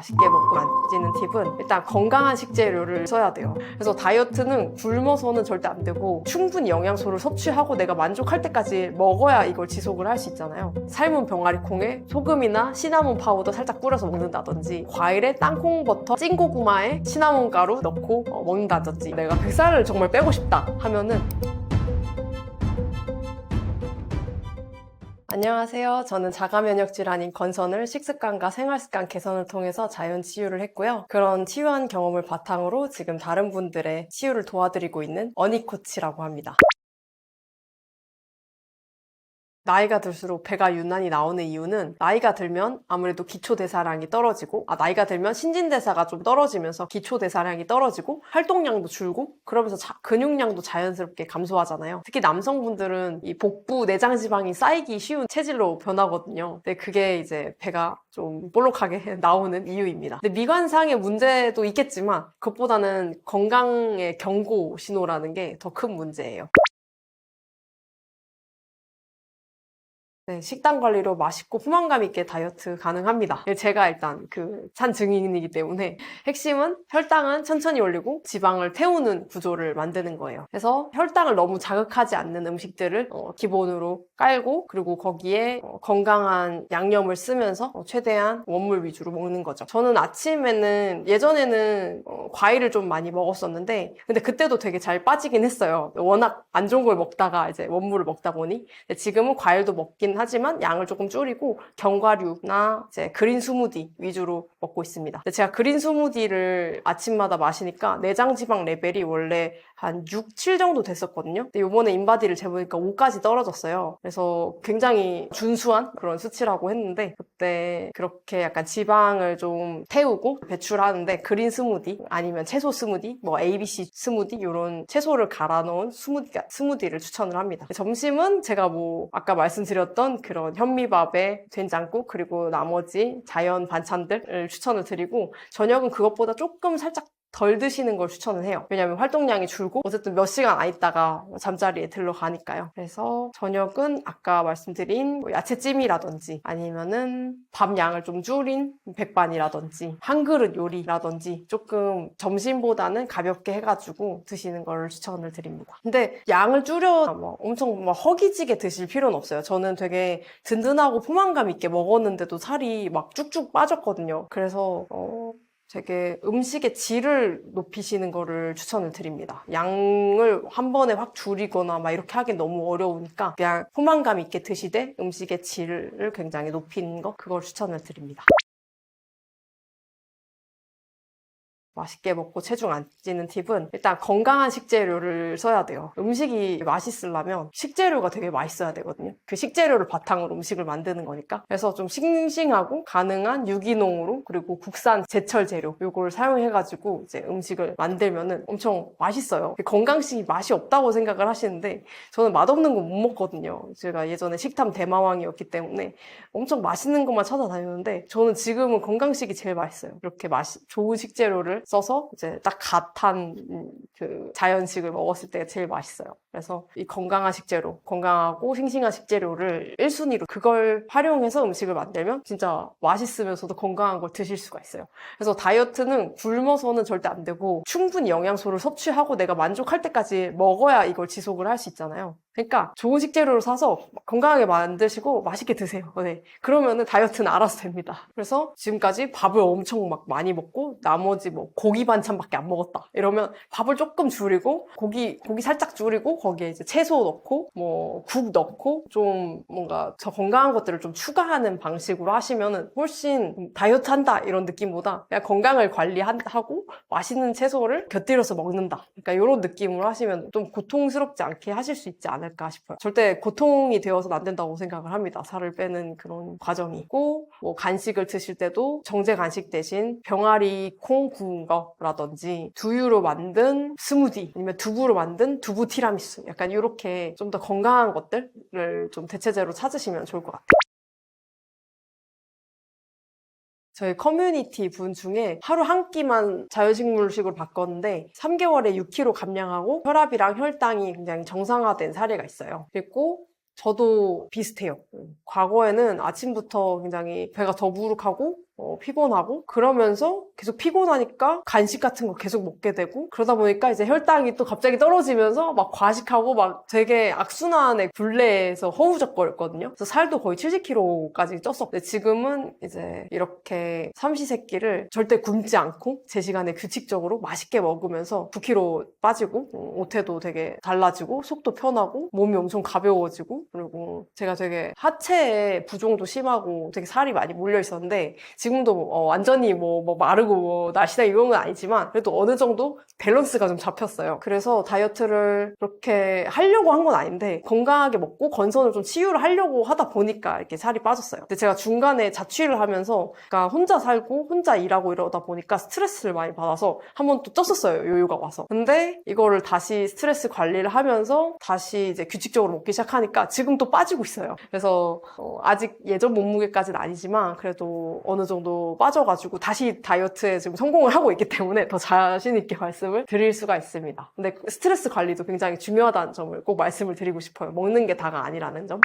맛있게 먹고 안 찌는 팁은 일단 건강한 식재료를 써야 돼요. 그래서 다이어트는 굶어서는 절대 안 되고 충분히 영양소를 섭취하고 내가 만족할 때까지 먹어야 이걸 지속을 할 수 있잖아요. 삶은 병아리콩에 소금이나 시나몬 파우더 살짝 뿌려서 먹는다든지 과일에 땅콩 버터, 찐고구마에 시나몬 가루 넣고 어, 먹는다든지 내가 뱃살을 정말 빼고 싶다 하면은 안녕하세요. 저는 자가 면역 질환인 건선을 식습관과 생활 습관 개선을 통해서 자연 치유를 했고요. 그런 치유한 경험을 바탕으로 지금 다른 분들의 치유를 도와드리고 있는 어니코치라고 합니다. 나이가 들수록 배가 유난히 나오는 이유는 나이가 들면 아무래도 기초 대사량이 떨어지고 아 나이가 들면 신진대사가 좀 떨어지면서 기초 대사량이 떨어지고 활동량도 줄고 그러면서 자- 근육량도 자연스럽게 감소하잖아요. 특히 남성분들은 이 복부 내장 지방이 쌓이기 쉬운 체질로 변하거든요. 근데 그게 이제 배가 좀 볼록하게 나오는 이유입니다. 근데 미관상의 문제도 있겠지만 그것보다는 건강의 경고 신호라는 게 더 큰 문제예요. 네, 식단 관리로 맛있고 포만감 있게 다이어트 가능합니다. 제가 일단 그 산 증인이기 때문에 핵심은 혈당은 천천히 올리고 지방을 태우는 구조를 만드는 거예요. 그래서 혈당을 너무 자극하지 않는 음식들을 어, 기본으로 깔고 그리고 거기에 어, 건강한 양념을 쓰면서 어, 최대한 원물 위주로 먹는 거죠. 저는 아침에는 예전에는 어, 과일을 좀 많이 먹었었는데 근데 그때도 되게 잘 빠지긴 했어요. 워낙 안 좋은 걸 먹다가 이제 원물을 먹다 보니 지금은 과일도 먹긴 하지만 양을 조금 줄이고 견과류나 이제 그린 스무디 위주로 먹고 있습니다. 제가 그린 스무디를 아침마다 마시니까 내장 지방 레벨이 원래 한 6, 7 정도 됐었거든요. 근데 이번에 인바디를 재보니까 5까지 떨어졌어요. 그래서 굉장히 준수한 그런 수치라고 했는데 그때 그렇게 약간 지방을 좀 태우고 배출하는데 그린 스무디 아니면 채소 스무디, 뭐 ABC 스무디 이런 채소를 갈아 넣은 스무디 스무디를 추천을 합니다. 점심은 제가 뭐 아까 말씀드렸던 그런 현미밥에 된장국 그리고 나머지 자연 반찬들을 추천을 드리고 저녁은 그것보다 조금 살짝 덜 드시는 걸 추천을 해요. 왜냐면 활동량이 줄고 어쨌든 몇 시간 안 있다가 잠자리에 들러가니까요. 그래서 저녁은 아까 말씀드린 뭐 야채찜이라든지 아니면은 밥 양을 좀 줄인 백반이라든지 한 그릇 요리라든지 조금 점심보다는 가볍게 해가지고 드시는 걸 추천을 드립니다. 근데 양을 줄여 뭐 엄청 막 허기지게 드실 필요는 없어요. 저는 되게 든든하고 포만감 있게 먹었는데도 살이 막 쭉쭉 빠졌거든요. 그래서 어, 되게 음식의 질을 높이시는 거를 추천을 드립니다. 양을 한 번에 확 줄이거나 막 이렇게 하긴 너무 어려우니까 그냥 포만감 있게 드시되 음식의 질을 굉장히 높이는 거 그걸 추천을 드립니다. 맛있게 먹고 체중 안 찌는 팁은 일단 건강한 식재료를 써야 돼요. 음식이 맛있으려면 식재료가 되게 맛있어야 되거든요. 그 식재료를 바탕으로 음식을 만드는 거니까. 그래서 좀 싱싱하고 가능한 유기농으로 그리고 국산 제철 재료 요걸 사용해가지고 이제 음식을 만들면은 엄청 맛있어요. 건강식이 맛이 없다고 생각을 하시는데 저는 맛없는 거 못 먹거든요. 제가 예전에 식탐 대마왕이었기 때문에 엄청 맛있는 것만 찾아다녔는데 저는 지금은 건강식이 제일 맛있어요. 이렇게 맛이 좋은 식재료를 써서 이제 딱 갓한 음, 그 자연식을 먹었을 때가 제일 맛있어요. 그래서 이 건강한 식재료, 건강하고 싱싱한 식재료를 1순위로 그걸 활용해서 음식을 만들면 진짜 맛있으면서도 건강한 걸 드실 수가 있어요. 그래서 다이어트는 굶어서는 절대 안 되고 충분히 영양소를 섭취하고 내가 만족할 때까지 먹어야 이걸 지속을 할 수 있잖아요. 그러니까 좋은 식재료를 사서 건강하게 만드시고 맛있게 드세요. 네. 그러면은 다이어트는 알아서 됩니다. 그래서 지금까지 밥을 엄청 막 많이 먹고 나머지 뭐 고기 반찬밖에 안 먹었다. 이러면 밥을 조금 줄이고 고기 고기 살짝 줄이고 거기에 이제 채소 넣고 뭐 국 넣고 좀 뭔가 더 건강한 것들을 좀 추가하는 방식으로 하시면은 훨씬 다이어트 한다 이런 느낌보다 그냥 건강을 관리하고 맛있는 채소를 곁들여서 먹는다. 그러니까 이런 느낌으로 하시면 좀 고통스럽지 않게 하실 수 있지 않을까 싶어요. 절대 고통이 되어서는 안 된다고 생각을 합니다. 살을 빼는 그런 과정이 있고 뭐 간식을 드실 때도 정제 간식 대신 병아리 콩 구운 거라든지 두유로 만든 스무디 아니면 두부로 만든 두부 티라미수 약간 이렇게 좀 더 건강한 것들을 좀 대체제로 찾으시면 좋을 것 같아요. 저희 커뮤니티 분 중에 하루 한 끼만 자연식물식으로 바꿨는데 3개월에 6kg 감량하고 혈압이랑 혈당이 굉장히 정상화된 사례가 있어요. 그리고 저도 비슷해요. 과거에는 아침부터 굉장히 배가 더부룩하고 어, 피곤하고 그러면서 계속 피곤하니까 간식 같은 거 계속 먹게 되고 그러다 보니까 이제 혈당이 또 갑자기 떨어지면서 막 과식하고 막 되게 악순환의 굴레에서 허우적거렸거든요. 그래서 살도 거의 70kg까지 쪘었고 근데 지금은 이제 이렇게 삼시세끼를 절대 굶지 않고 제 시간에 규칙적으로 맛있게 먹으면서 9kg 빠지고 어, 옷태도 되게 달라지고 속도 편하고 몸이 엄청 가벼워지고 그리고 제가 되게 하체에 부종도 심하고 되게 살이 많이 몰려 있었는데 지금 도 어, 완전히 뭐, 뭐 마르고 뭐 날씬하게 이런 건 아니지만 그래도 어느 정도 밸런스가 좀 잡혔어요. 그래서 다이어트를 그렇게 하려고 한 건 아닌데 건강하게 먹고 건선을 좀 치유를 하려고 하다 보니까 이렇게 살이 빠졌어요. 근데 제가 중간에 자취를 하면서 그러니까 혼자 살고 혼자 일하고 이러다 보니까 스트레스를 많이 받아서 한 번 또 쪘었어요. 요요가 와서. 근데 이거를 다시 스트레스 관리를 하면서 다시 이제 규칙적으로 먹기 시작하니까 지금 또 빠지고 있어요. 그래서 어, 아직 예전 몸무게까지는 아니지만 그래도 어느 정도 빠져가지고 다시 다이어트에 지금 성공을 하고 있기 때문에 더 자신 있게 말씀을 드릴 수가 있습니다. 근데 스트레스 관리도 굉장히 중요하다는 점을 꼭 말씀을 드리고 싶어요. 먹는 게 다가 아니라는 점.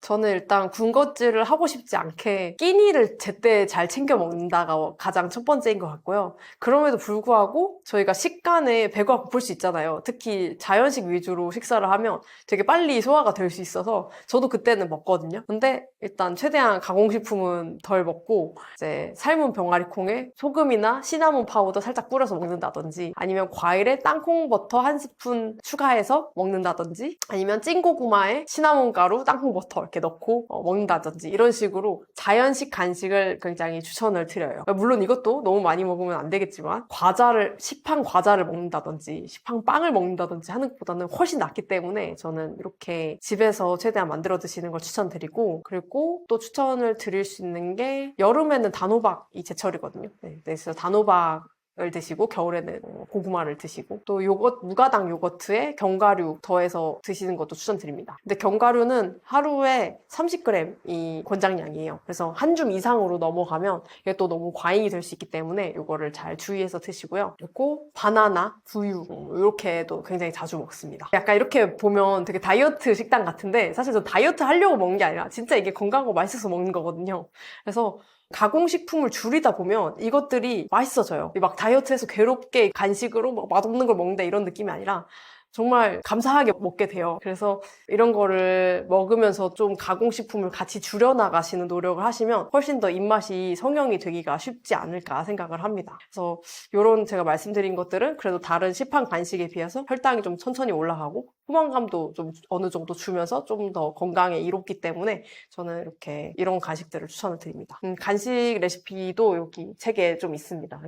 저는 일단 군것질을 하고 싶지 않게 끼니를 제때 잘 챙겨 먹는다가 가장 첫 번째인 것 같고요. 그럼에도 불구하고 저희가 식간에 배가 고플 수 있잖아요. 특히 자연식 위주로 식사를 하면 되게 빨리 소화가 될 수 있어서 저도 그때는 먹거든요. 근데 일단 최대한 가공식품은 덜 먹고 이제 삶은 병아리콩에 소금이나 시나몬 파우더 살짝 뿌려서 먹는다든지 아니면 과일에 땅콩 버터 한 스푼 추가해서 먹는다든지 아니면 찐고구마에 시나몬 가루, 땅콩 버터 이렇게 넣고 어, 먹는다든지 이런 식으로 자연식 간식을 굉장히 추천을 드려요. 물론 이것도 너무 많이 먹으면 안 되겠지만 과자를 시판 과자를 먹는다든지 시판 빵을 먹는다든지 하는 것보다는 훨씬 낫기 때문에 저는 이렇게 집에서 최대한 만들어 드시는 걸 추천드리고 그리고 또 추천을 드릴 수 있는 게 여름에는 단호박이 제철이거든요. 네, 그래서 단호박 을 드시고 겨울에는 어, 고구마를 드시고 또 요거 무가당 요거트에 견과류 더해서 드시는 것도 추천드립니다. 근데 견과류는 하루에 30g이 권장량이에요. 그래서 한 줌 이상으로 넘어가면 이게 또 너무 과잉이 될 수 있기 때문에 요거를 잘 주의해서 드시고요. 그리고 바나나, 두유 이렇게도 굉장히 자주 먹습니다. 약간 이렇게 보면 되게 다이어트 식단 같은데 사실 저 다이어트 하려고 먹는 게 아니라 진짜 이게 건강하고 맛있어서 먹는 거거든요. 그래서 가공식품을 줄이다 보면 이것들이 맛있어져요. 막 다이어트해서 괴롭게 간식으로 막 맛없는 걸 먹는다 이런 느낌이 아니라 정말 감사하게 먹게 돼요. 그래서 이런 거를 먹으면서 좀 가공식품을 같이 줄여나가시는 노력을 하시면 훨씬 더 입맛이 성형이 되기가 쉽지 않을까 생각을 합니다. 그래서 이런 제가 말씀드린 것들은 그래도 다른 시판 간식에 비해서 혈당이 좀 천천히 올라가고 포만감도 좀 어느 정도 주면서 좀 더 건강에 이롭기 때문에 저는 이렇게 이런 간식들을 추천을 드립니다. 음, 간식 레시피도 여기 책에 좀 있습니다.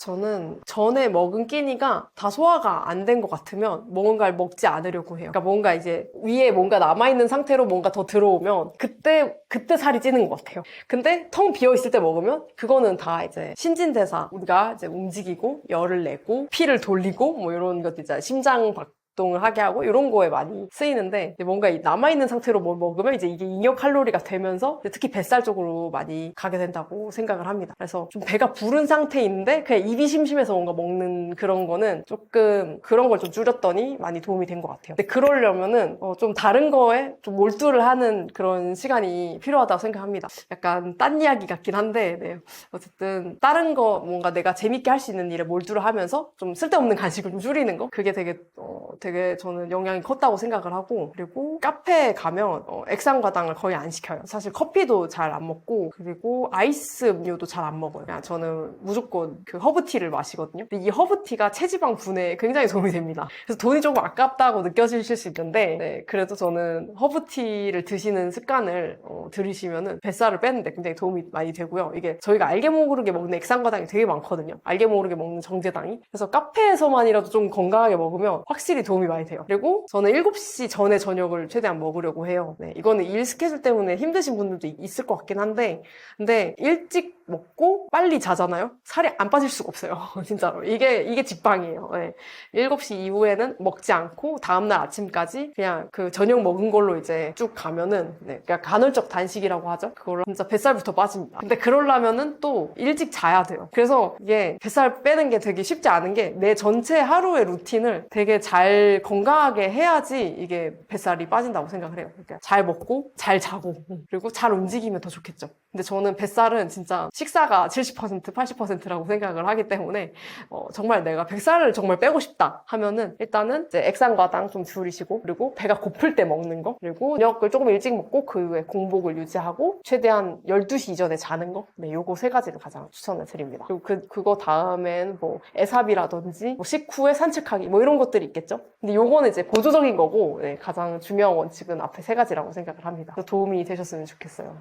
저는 전에 먹은 끼니가 다 소화가 안 된 것 같으면 뭔가를 먹지 않으려고 해요. 그러니까 뭔가 이제 위에 뭔가 남아있는 상태로 뭔가 더 들어오면 그때, 그때 살이 찌는 것 같아요. 근데 텅 비어있을 때 먹으면 그거는 다 이제 신진대사. 우리가 이제 움직이고 열을 내고 피를 돌리고 뭐 이런 것들 이제 심장 박 활동을 하게 하고 이런 거에 많이 쓰이는데 뭔가 남아있는 상태로 뭘 먹으면 이제 이게 잉여 칼로리가 되면서 특히 뱃살 쪽으로 많이 가게 된다고 생각을 합니다. 그래서 좀 배가 부른 상태인데 그냥 입이 심심해서 뭔가 먹는 그런 거는 조금 그런 걸 좀 줄였더니 많이 도움이 된 것 같아요. 근데 그러려면은 어 좀 다른 거에 좀 몰두를 하는 그런 시간이 필요하다고 생각합니다. 약간 딴 이야기 같긴 한데 네. 어쨌든 다른 거 뭔가 내가 재밌게 할 수 있는 일에 몰두를 하면서 좀 쓸데없는 간식을 좀 줄이는 거 그게 되게 어, 되게 저는 영향이 컸다고 생각을 하고 그리고 카페에 가면 어, 액상과당을 거의 안 시켜요. 사실 커피도 잘 안 먹고 그리고 아이스 음료도 잘 안 먹어요. 그냥 저는 무조건 그 허브티를 마시거든요. 근데 이 허브티가 체지방 분해에 굉장히 도움이 됩니다. 그래서 돈이 조금 아깝다고 느껴지실 수 있는데 네, 그래도 저는 허브티를 드시는 습관을 어, 들이시면은 뱃살을 빼는데 굉장히 도움이 많이 되고요. 이게 저희가 알게 모르게 먹는 액상과당이 되게 많거든요. 알게 모르게 먹는 정제당이. 그래서 카페에서만이라도 좀 건강하게 먹으면 확실히 도움이 많이 돼요. 그리고 저는 7시 전에 저녁을 최대한 먹으려고 해요. 네, 이거는 일 스케줄 때문에 힘드신 분들도 있을 것 같긴 한데, 근데 일찍 먹고 빨리 자잖아요. 살이 안 빠질 수가 없어요. 진짜로. 이게, 이게 직방이에요. 네. 7시 이후에는 먹지 않고 다음 날 아침까지 그냥 그 저녁 먹은 걸로 이제 쭉 가면은 네. 그러니까 간헐적 단식이라고 하죠. 그걸로 진짜 뱃살부터 빠집니다. 근데 그러려면은 또 일찍 자야 돼요. 그래서 이게 뱃살 빼는 게 되게 쉽지 않은 게 내 전체 하루의 루틴을 되게 잘 건강하게 해야지 이게 뱃살이 빠진다고 생각을 해요. 그러니까 잘 먹고 잘 자고 그리고 잘 움직이면 더 좋겠죠. 근데 저는 뱃살은 진짜 식사가 70% 80%라고 생각을 하기 때문에 어, 정말 내가 뱃살을 정말 빼고 싶다 하면은 일단은 이제 액상과당 좀 줄이시고 그리고 배가 고플 때 먹는 거 그리고 저녁을 조금 일찍 먹고 그 이후에 공복을 유지하고 최대한 12시 이전에 자는 거 네, 요거 세 가지를 가장 추천을 드립니다. 그리고 그, 그거 다음엔 뭐 애삽이라든지 뭐 식후에 산책하기 뭐 이런 것들이 있겠죠. 근데 요거는 이제 보조적인 거고 네, 가장 중요한 원칙은 앞에 세 가지라고 생각을 합니다. 도움이 되셨으면 좋겠어요.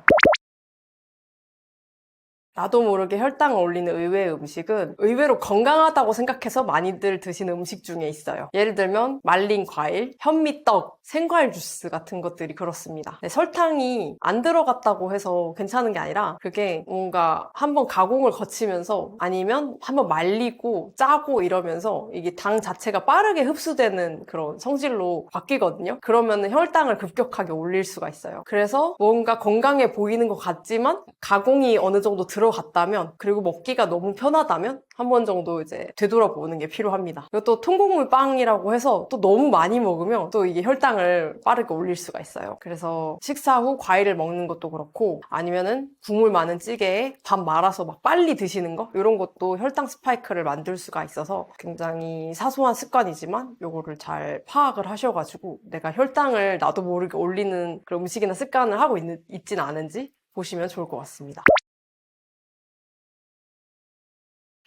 나도 모르게 혈당을 올리는 의외의 음식은 의외로 건강하다고 생각해서 많이들 드시는 음식 중에 있어요. 예를 들면 말린 과일, 현미떡, 생과일 주스 같은 것들이 그렇습니다. 네, 설탕이 안 들어갔다고 해서 괜찮은 게 아니라 그게 뭔가 한번 가공을 거치면서 아니면 한번 말리고 짜고 이러면서 이게 당 자체가 빠르게 흡수되는 그런 성질로 바뀌거든요. 그러면 혈당을 급격하게 올릴 수가 있어요. 그래서 뭔가 건강해 보이는 것 같지만 가공이 어느 정도 들어 갔다면 그리고 먹기가 너무 편하다면 한 번 정도 이제 되돌아보는 게 필요합니다. 그리고 또 통곡물 빵이라고 해서 또 너무 많이 먹으면 또 이게 혈당을 빠르게 올릴 수가 있어요. 그래서 식사 후 과일을 먹는 것도 그렇고 아니면은 국물 많은 찌개에 밥 말아서 막 빨리 드시는 거 이런 것도 혈당 스파이크를 만들 수가 있어서 굉장히 사소한 습관이지만 요거를 잘 파악을 하셔가지고 내가 혈당을 나도 모르게 올리는 그런 음식이나 습관을 하고 있는, 있진 않은지 보시면 좋을 것 같습니다.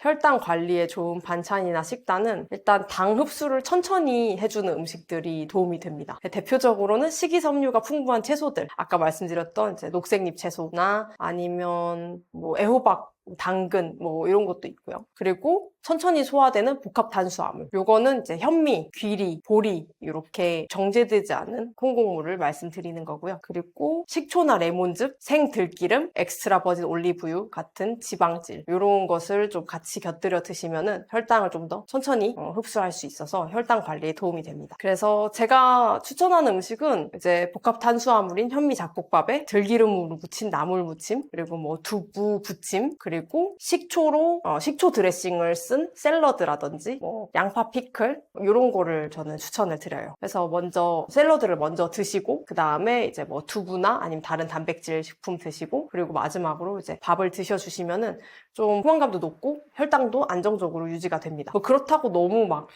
혈당 관리에 좋은 반찬이나 식단은 일단 당 흡수를 천천히 해주는 음식들이 도움이 됩니다. 대표적으로는 식이섬유가 풍부한 채소들, 아까 말씀드렸던 녹색잎 채소나 아니면 뭐 애호박 당근 뭐 이런 것도 있고요. 그리고 천천히 소화되는 복합 탄수화물. 요거는 이제 현미, 귀리, 보리 이렇게 정제되지 않은 콩곡물을 말씀드리는 거고요. 그리고 식초나 레몬즙, 생들기름, 엑스트라 버진 올리브유 같은 지방질 이런 것을 좀 같이 곁들여 드시면은 혈당을 좀 더 천천히 어, 흡수할 수 있어서 혈당 관리에 도움이 됩니다. 그래서 제가 추천하는 음식은 이제 복합 탄수화물인 현미 잡곡밥에 들기름으로 무친 나물 무침 그리고 뭐 두부 부침 그리고 식초로 어, 식초 드레싱을 쓴 샐러드라든지 뭐 양파 피클 이런 거를 저는 추천을 드려요. 그래서 먼저 샐러드를 먼저 드시고 그 다음에 이제 뭐 두부나 아니면 다른 단백질 식품 드시고 그리고 마지막으로 이제 밥을 드셔주시면은 좀 포만감도 높고 혈당도 안정적으로 유지가 됩니다. 뭐 그렇다고 너무 막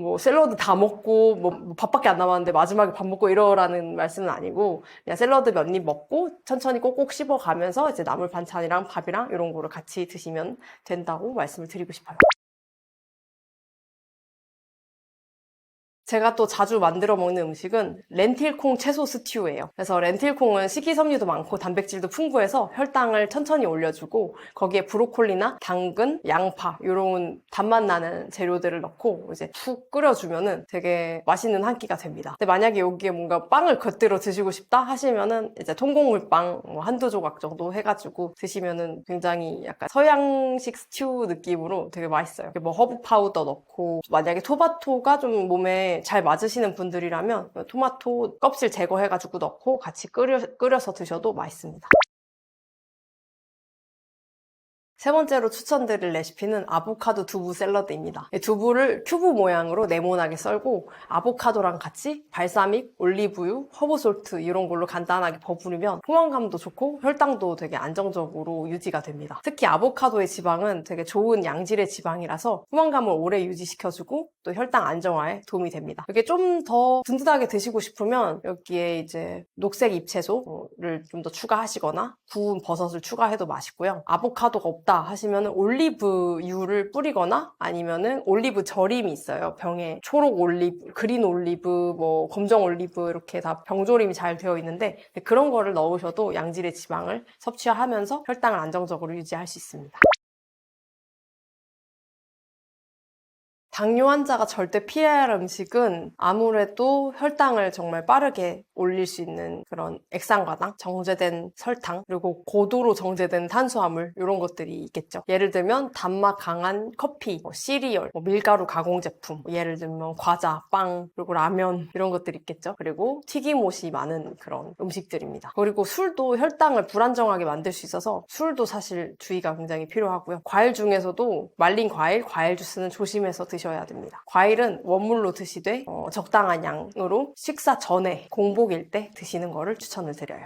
뭐 샐러드 다 먹고 뭐 밥밖에 안 남았는데 마지막에 밥 먹고 이러라는 말씀은 아니고 그냥 샐러드 몇 입 먹고 천천히 꼭꼭 씹어 가면서 이제 나물 반찬이랑 밥이랑 이런 거를 같이 드시면 된다고 말씀을 드리고 싶어요. 제가 또 자주 만들어 먹는 음식은 렌틸콩 채소 스튜예요. 그래서 렌틸콩은 식이섬유도 많고 단백질도 풍부해서 혈당을 천천히 올려주고 거기에 브로콜리나 당근, 양파 이런 단맛 나는 재료들을 넣고 이제 푹 끓여주면은 되게 맛있는 한 끼가 됩니다. 근데 만약에 여기에 뭔가 빵을 곁들여 드시고 싶다 하시면은 이제 통곡물빵 뭐 한두 조각 정도 해가지고 드시면은 굉장히 약간 서양식 스튜 느낌으로 되게 맛있어요. 뭐 허브 파우더 넣고 만약에 토마토가 좀 몸에 잘 맞으시는 분들이라면 토마토 껍질 제거해가지고 넣고 같이 끓여, 끓여서 드셔도 맛있습니다. 세 번째로 추천드릴 레시피는 아보카도 두부 샐러드입니다. 이 두부를 큐브 모양으로 네모나게 썰고 아보카도랑 같이 발사믹, 올리브유, 허브솔트 이런 걸로 간단하게 버무리면 포만감도 좋고 혈당도 되게 안정적으로 유지가 됩니다. 특히 아보카도의 지방은 되게 좋은 양질의 지방이라서 포만감을 오래 유지시켜주고 또 혈당 안정화에 도움이 됩니다. 이게 좀 더 든든하게 드시고 싶으면 여기에 이제 녹색 잎채소를 좀 더 추가하시거나 구운 버섯을 추가해도 맛있고요. 아보카도가 없다 하시면 올리브유를 뿌리거나 아니면은 올리브 절임이 있어요. 병에 초록 올리브, 그린 올리브, 뭐 검정 올리브 이렇게 다 병조림이 잘 되어 있는데 그런 거를 넣으셔도 양질의 지방을 섭취하면서 혈당을 안정적으로 유지할 수 있습니다. 당뇨 환자가 절대 피해야 할 음식은 아무래도 혈당을 정말 빠르게 올릴 수 있는 그런 액상과당, 정제된 설탕, 그리고 고도로 정제된 탄수화물 이런 것들이 있겠죠. 예를 들면 단맛 강한 커피, 뭐 시리얼, 뭐 밀가루 가공 제품, 뭐 예를 들면 과자, 빵, 그리고 라면 이런 것들이 있겠죠. 그리고 튀김옷이 많은 그런 음식들입니다. 그리고 술도 혈당을 불안정하게 만들 수 있어서 술도 사실 주의가 굉장히 필요하고요. 과일 중에서도 말린 과일, 과일 주스는 조심해서 드 셔야 됩니다. 과일은 원물로 드시되 어, 적당한 양으로 식사 전에 공복일 때 드시는 거를 추천을 드려요.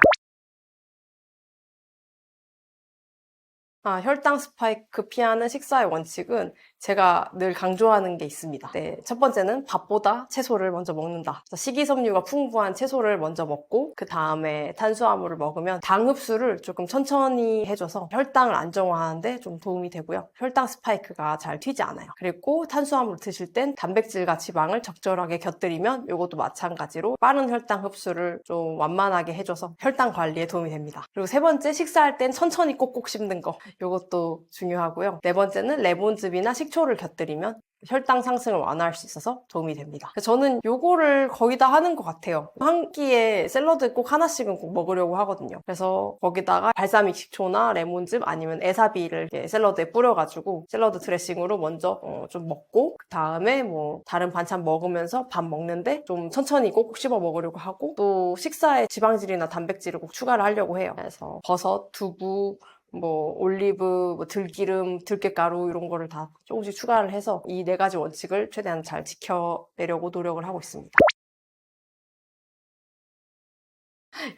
아, 혈당 스파이크 피하는 식사의 원칙은 제가 늘 강조하는 게 있습니다. 네, 첫 번째는 밥보다 채소를 먼저 먹는다. 식이섬유가 풍부한 채소를 먼저 먹고 그 다음에 탄수화물을 먹으면 당 흡수를 조금 천천히 해줘서 혈당을 안정화하는데 좀 도움이 되고요. 혈당 스파이크가 잘 튀지 않아요. 그리고 탄수화물 드실 땐 단백질과 지방을 적절하게 곁들이면 이것도 마찬가지로 빠른 혈당 흡수를 좀 완만하게 해줘서 혈당 관리에 도움이 됩니다. 그리고 세 번째 식사할 땐 천천히 꼭꼭 씹는 거. 이것도 중요하고요. 네 번째는 레몬즙이나 식초 를 곁들이면 혈당 상승을 완화할 수 있어서 도움이 됩니다. 저는 요거를 거의 다 하는 것 같아요. 한 끼에 샐러드 꼭 하나씩은 꼭 먹으려고 하거든요. 그래서 거기다가 발사믹 식초나 레몬즙 아니면 에사비를 샐러드에 뿌려가지고 샐러드 드레싱으로 먼저 어, 좀 먹고 그 다음에 뭐 다른 반찬 먹으면서 밥 먹는데 좀 천천히 꼭꼭 씹어 먹으려고 하고 또 식사에 지방질이나 단백질을 꼭 추가를 하려고 해요. 그래서 버섯, 두부, 뭐 올리브, 뭐 들기름, 들깨가루 이런 거를 다 조금씩 추가를 해서 이 네 가지 원칙을 최대한 잘 지켜내려고 노력을 하고 있습니다.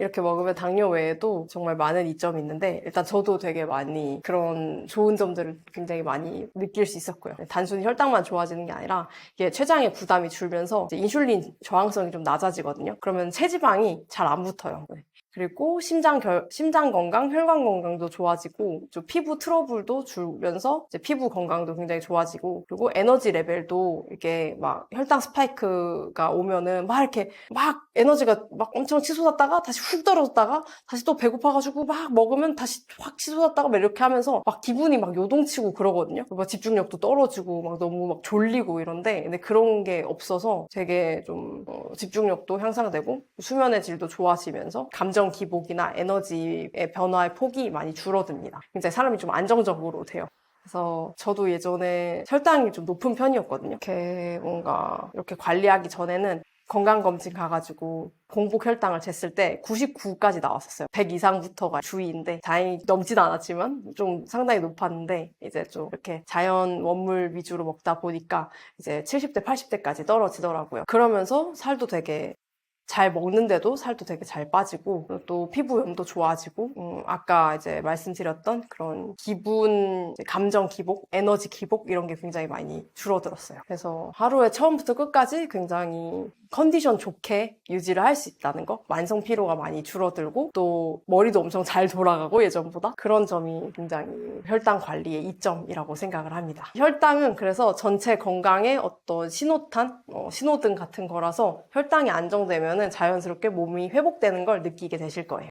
이렇게 먹으면 당뇨 외에도 정말 많은 이점이 있는데 일단 저도 되게 많이 그런 좋은 점들을 굉장히 많이 느낄 수 있었고요. 단순히 혈당만 좋아지는 게 아니라 이게 췌장의 부담이 줄면서 인슐린 저항성이 좀 낮아지거든요. 그러면 체지방이 잘 안 붙어요. 네. 그리고 심장 결, 심장 건강, 혈관 건강도 좋아지고 좀 피부 트러블도 줄면서 이제 피부 건강도 굉장히 좋아지고 그리고 에너지 레벨도 이게 막 혈당 스파이크가 오면은 막 이렇게 막 에너지가 막 엄청 치솟았다가 다시 훅 떨어졌다가 다시 또 배고파가지고 막 먹으면 다시 확 치솟았다가 막 이렇게 하면서 막 기분이 막 요동치고 그러거든요. 막 집중력도 떨어지고 막 너무 막 졸리고 이런데 근데 그런 게 없어서 되게 좀 어, 집중력도 향상되고 수면의 질도 좋아지면서 감정 기복이나 에너지의 변화의 폭이 많이 줄어듭니다. 굉장히 사람이 좀 안정적으로 돼요. 그래서 저도 예전에 혈당이 좀 높은 편이었거든요. 이렇게 뭔가 이렇게 관리하기 전에는 건강검진 가가지고 공복 혈당을 쟀을 때 99까지 나왔었어요. 100 이상부터가 주의인데 다행히 넘진 않았지만 좀 상당히 높았는데 이제 좀 이렇게 자연 원물 위주로 먹다 보니까 이제 70대, 80대까지 떨어지더라고요. 그러면서 살도 되게 잘 먹는데도 살도 되게 잘 빠지고 또 피부염도 좋아지고 음, 아까 이제 말씀드렸던 그런 기분, 감정 기복, 에너지 기복 이런 게 굉장히 많이 줄어들었어요. 그래서 하루에 처음부터 끝까지 굉장히 컨디션 좋게 유지를 할 수 있다는 거 만성 피로가 많이 줄어들고 또 머리도 엄청 잘 돌아가고 예전보다 그런 점이 굉장히 혈당 관리의 이점이라고 생각을 합니다. 혈당은 그래서 전체 건강의 어떤 신호탄, 어, 신호등 같은 거라서 혈당이 안정되면 자연스럽게 몸이 회복되는 걸 느끼게 되실 거예요.